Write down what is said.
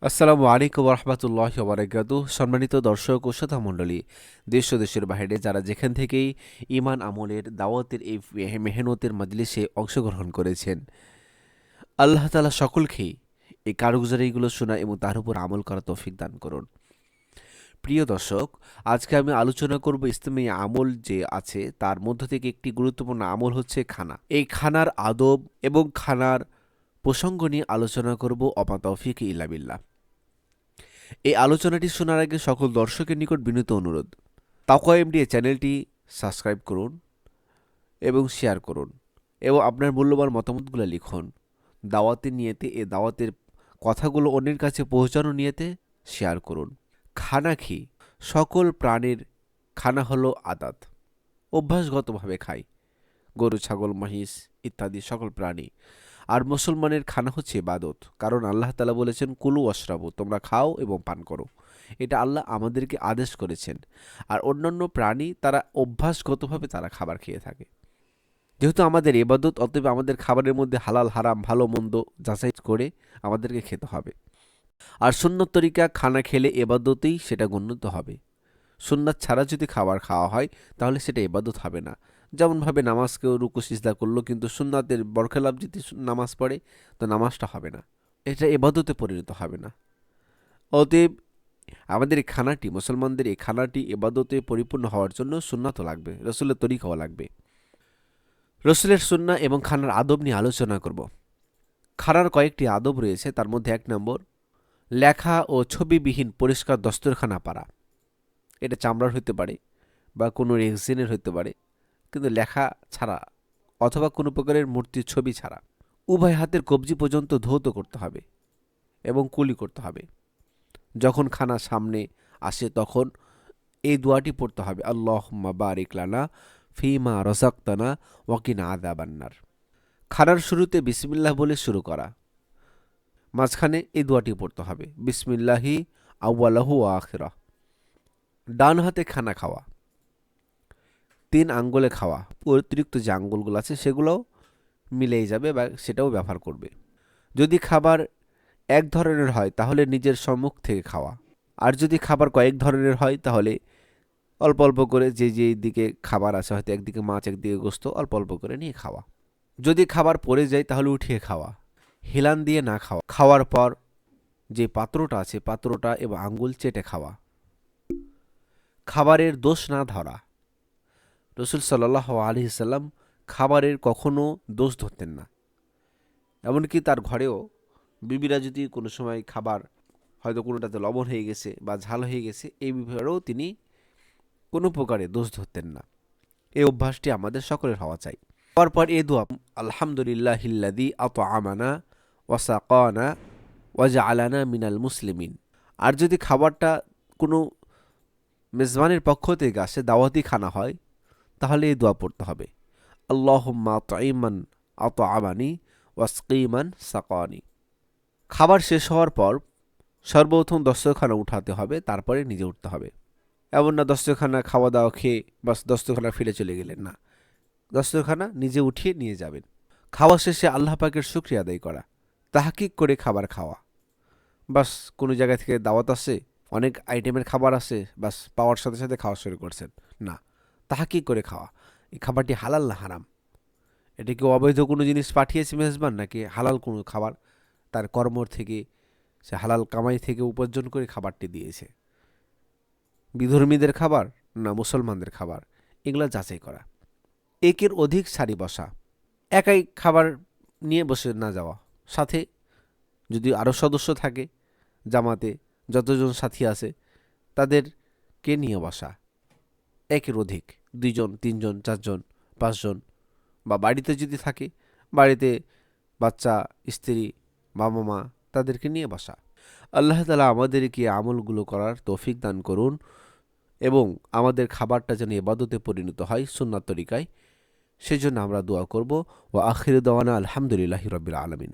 আসসালামু আলাইকুম রহমতুল্লাহ বারাকাতু সম্মানিত দর্শক ও শ্রোতা মণ্ডলী দেশ দেশের বাইরে যারা যেখান থেকেই ইমান আমলের দাওয়াতের এই মেহ- মেহনতের মজলিসে অংশগ্রহণ করেছেন, আল্লাহ তালা সকলকেই এই কারগুজারিগুলো শোনা এবং তার উপর আমল করা তৌফিক দান করুন। প্রিয় দর্শক, আজকে আমি আলোচনা করব ইসলামী আমল যে আছে, তার মধ্য থেকে একটি গুরুত্বপূর্ণ আমল হচ্ছে খানা। এই খানার আদব এবং খানার প্রসঙ্গ নিয়ে আলোচনা করব, অপা তৌফিক ইল্লাবিল্লাহ এই আলোচনাটি শোনার আগে সকল দর্শকের নিকট বিনীত অনুরোধ। তাকওয়া এমডি এই চ্যানেলটি সাবস্ক্রাইব করুন এবং শেয়ার করুন এবং আপনার মূল্যবান মতামতগুলো লিখুন। দাওয়াতের নিয়েতে, এ দাওয়াতের কথাগুলো অন্যের কাছে পৌঁছানো নিয়েতে শেয়ার করুন। খানা খি। সকল প্রাণীর খানা হলো আদাত। অভ্যাসগতভাবে খায় গরু, ছাগল, মহিষ ইত্যাদি সকল প্রাণী। আর মুসলমানের খানা হচ্ছে ইবাদত। কারণ আল্লাহ তালা বলেছেন, কুলু অশ্রাবু তোমরা খাও এবং পান করো। এটা আল্লাহ আমাদেরকে আদেশ করেছেন। আর অন্যান্য প্রাণী, তারা অভ্যাসগতভাবে তারা খাবার খেয়ে থাকে। যেহেতু আমাদের এবাদত অতএব আমাদের খাবারের মধ্যে হালাল, হারাম, ভালো, মন্দ যাচাই করে আমাদেরকে খেতে হবে। আর সুন্নত তরিকা, খানা খেলে এবাদতেই সেটা গণ্যত হবে। সুন্নাত ছাড়া যদি খাবার খাওয়া হয়, তাহলে সেটা এবাদত হবে না। যেমনভাবে নামাজকেও রুকু, সিজদা করল, কিন্তু সুন্নাতের বরখেলাপ যদি নামাজ পড়ে, তো নামাজটা হবে না। এটা এবাদতে পরিণত হবে না। অতএব আমাদের এই খানাটি, মুসলমানদের এই খানাটি এবাদতে পরিপূর্ণ হওয়ার জন্য সুন্নাতও লাগবে, রসুলের তরিকাও লাগবে। রসুলের সুন্না এবং খানার আদব নিয়ে আলোচনা করব। খানার কয়েকটি আদব রয়েছে, তার মধ্যে এক নম্বর, লেখা ও ছবিবিহীন পরিষ্কার দস্তরখানা পারা এটা চামড়ার হতে পারে বা কোনো রেক্সিনের হতে পারে। কিন্তু লেখা ছাড়া অথবা কোনো প্রকারের মূর্তির ছবি ছাড়া উভয় হাতের কবজি পর্যন্ত ধৌত করতে হবে এবং কুলি করতে হবে। যখন খানা সামনে আসে তখন এই দোয়াটি পড়তে হবে আল্লাহ বারিক লানা ফিমা রসাক্তানা ওয়াকিনা আদাবান্নার খানার শুরুতে বিসমিল্লাহ বলে শুরু করা। মাঝখানে এই দোয়াটি পড়তে হবে, বিসমিল্লাহি আউ্লাহু আখেরা ডান হাতে খানা খাওয়া। তিন আঙ্গুলে খাওয়া, অতিরিক্ত যে আঙ্গুলগুলো আছে সেগুলোও মিলেই যাবে বা সেটাও ব্যবহার করবে। যদি খাবার এক ধরনের হয়, তাহলে নিজের সম্মুখ থেকে খাওয়া। আর যদি খাবার কয়েক ধরনের হয়, তাহলে অল্প অল্প করে যে যে দিকে খাবার আছে, হয়তো একদিকে মাছ, একদিকে গোস্ত, অল্প অল্প করে নিয়ে খাওয়া। যদি খাবার পড়ে যায়, তাহলে উঠিয়ে খাওয়া। হেলান দিয়ে না খাওয়া। খাওয়ার পর যে পাত্রটা আছে, পাত্রটা এবং আঙ্গুল চেটে খাওয়া। খাবারের দোষ না ধরা। রসুল সাল্লাহ আলি সাল্লাম খাবারের কখনো দোষ ধরতেন না। এমনকি তার ঘরেও বিবিরা যদি কোনো সময় খাবার হয়তো কোনোটাতে লবণ হয়ে গেছে বা ঝাল হয়ে গেছে, এই ব্যাপারেও তিনি কোনো প্রকারে দোষ ধরতেন না। এই অভ্যাসটি আমাদের সকলের হওয়া চাই। পরপর পর এ দোয়া আলহামদুলিল্লাহ হিল্লাদি আত আমানা ওয়াসাকানা ওয়াজা আলানা মিনাল মুসলিমিন। আর যদি খাবারটা কোনো মেজবানের পক্ষ থেকে আসে দাওয়াতি খানা হয় তাহলে এই দোয়া পড়তে হবে। আল্লাহম্মা তাইমান আত আমানি ওয়াসকিমান সাকানি। খাবার শেষ হওয়ার পর সর্বপ্রথম দস্তখানা উঠাতে হবে, তারপরে নিজে উঠতে হবে। এমন না দস্তখানা খাওয়া দাওয়া খেয়ে বাস দস্তখানা ফিরে চলে গেলেন, না। দস্তখানা নিজে উঠিয়ে নিয়ে যাবেন। খাওয়া শেষে আল্লাহ পাকের শুক্রিয়া আদায় করা, তাহাকিক করে খাবার খাওয়া। বাস কোনো জায়গা থেকে দাওয়াত আসে, অনেক আইটেমের খাবার আসে, বাস পাওয়ার সাথে সাথে খাওয়া শুরু করছেন, না। তাহাকিক করে খাওয়া। এই খাবারটি হালাল না হারাম? এটা কি অবৈধ কোনো জিনিস পাঠিয়েছে মেজবান, নাকি হালাল কোনো খাবার? তার কর্মর থেকে, সে হালাল কামাই থেকে উপার্জন করে খাবারটি দিয়েছে। বিধর্মীদের খাবার না মুসলমানদের খাবার? এগুলো যাচাই করা। একের অধিক সারি বসা। একাই খাবার নিয়ে বসে না যাওয়া। সাথে যদি আরও সদস্য থাকে জামাতে, যতজন সাথী আছে, তাদেরকে নিয়ে বসা। একের অধিক, দুইজন, তিনজন, চারজন, পাঁচজন। বা বাড়িতে যদি থাকে, বাড়িতে বাচ্চা, স্ত্রী, বাবা মা, তাদেরকে নিয়ে বসা। আল্লাহ তালা আমাদেরকে আমলগুলো করার তৌফিক দান করুন এবং আমাদের খাবারটা যেন এবাদতে পরিণত হয় সুন্নাত তরিকায়, সেজন্য আমরা দোয়া করব। ও আখির দাওয়ানা আলহামদুলিল্লাহ রবিল আলমিন।